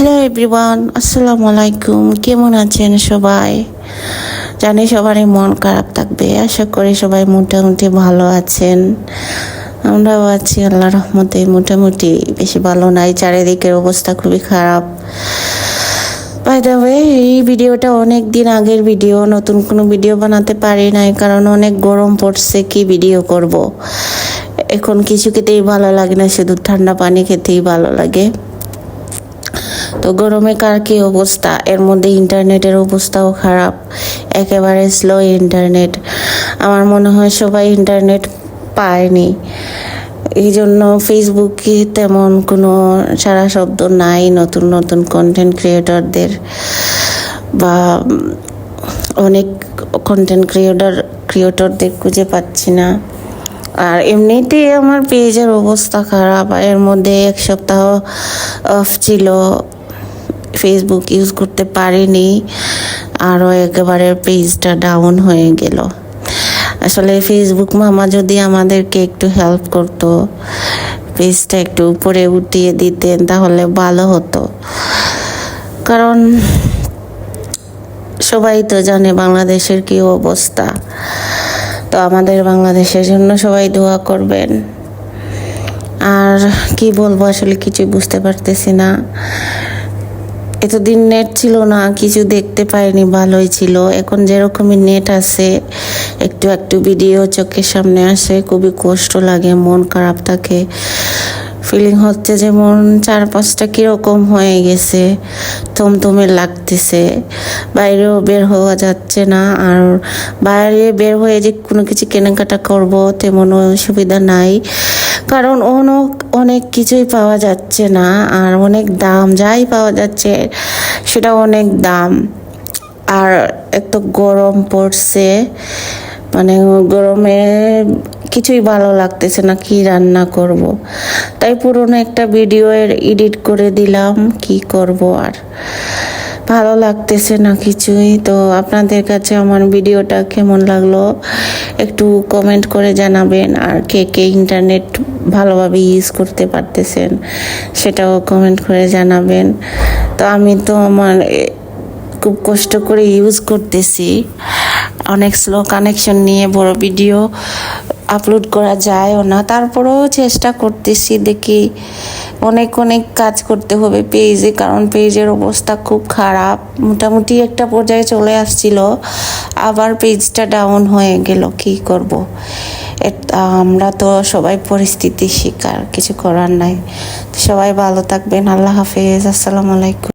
Hello everyone আসসালামু আলাইকুম কেমন আছেন সবাই? জানি সবারই মন খারাপ থাকবে। আশা করি সবাই মোটামুটি ভালো আছেন। আমরাও আছি আল্লাহ রহমতে মোটামুটি। বেশি ভালো নাই, চারিদিকের অবস্থা খুবই খারাপ। বাই দ্য ওয়ে এই ভিডিওটা অনেক দিন আগের ভিডিও, নতুন কোনো ভিডিও বানাতে পারি নাই, কারণ অনেক গরম পড়ছে, কি ভিডিও করব। এখন কিছু খেতেই ভালো লাগে না, শুধু ঠান্ডা পানি খেতেই ভালো লাগে। তো গরমে কার কি অবস্থা? এর মধ্যে ইন্টারনেটের অবস্থাও খারাপ। একেবারে স্লো ইন্টারনেট আমার মনে হয় সবাই ইন্টারনেট পায়নি। এই জন্য ফেসবুকে তেমন কোনো সারা শব্দ নাই নতুন নতুন কন্টেন্ট ক্রিয়েটরদের বা অনেক কন্টেন্ট ক্রিয়েটর ক্রিয়েটরদের খুঁজে পাচ্ছি না। আর এমনিতেই আমার পেজের অবস্থা খারাপ। আর এর মধ্যে এক সপ্তাহ অফ ছিল। ফেসবুক ইউজ করতে পারিনি। আরও একেবারে পেজটা ডাউন হয়ে গেল। আসলে ফেসবুক মামা যদি আমাদেরকে একটু হেল্প করতো পেজটা একটু উপরে উঠিয়ে দিতেন, তাহলে ভালো হতো। কারণ সবাই তো জানে বাংলাদেশের কি অবস্থা। তো আমাদের বাংলাদেশের জন্য সবাই দোয়া করবেন। আর কি বলব, আসলে কিছুই বুঝতে পারতেছি না। এতদিন নেট ছিল না, কিছু দেখতে পাইনি, ভালোই ছিল। এখন যেরকমই নেট আছে, একটু একটু ভিডিও চোখের সামনে আসে, খুবই কষ্ট লাগে, মন খারাপ থাকে। ফিলিং হচ্ছে যেমন চার পাঁচটা কীরকম হয়ে গেছে, থমথমে লাগতেছে। বাইরেও বের হওয়া যাচ্ছে না, আর বাইরে বের হয়ে যে কোনো কিছু কেনাকাটা করব, তেমনও সুবিধা নাই। কারণ অনেক অনেক কিছুই পাওয়া যাচ্ছে না, আর অনেক দাম যাই পাওয়া যাচ্ছে, সেটা অনেক দাম। আর এত গরম পড়ছে মানে গরমে কিছুই ভালো লাগতেছে না, কি রান্না করব। তাই পুরনো একটা ভিডিও এডিট করে দিলাম, কি করব আর? ভালো লাগতেছে না কিছুই। তো আপনাদের কাছে আমার ভিডিওটা কেমন লাগল, একটু কমেন্ট করে জানাবেন, আর কে কে ইন্টারনেট ভালোভাবে ইউজ করতে পারতেছেন, সেটাও কমেন্ট করে জানাবেন। তো আমি তো আমার খুব কষ্ট করে ইউজ করতেছি। অনেক স্লো কানেকশন নিয়ে বড় ভিডিও আপলোড করা যায়ও না। তারপরেও চেষ্টা করতেছি দেখি অনেক অনেক কাজ করতে হবে পেজে কারণ পেজের অবস্থা খুব খারাপ। মোটামুটি একটা পর্যায়ে চলে আসছিল, আবার পেজটা ডাউন হয়ে গেল, কি করব। আমরা তো সবাই পরিস্থিতির শিকার, কিছু করার নাই। সবাই ভালো থাকবেন, আল্লাহ হাফিজ, আসসালামু আলাইকুম।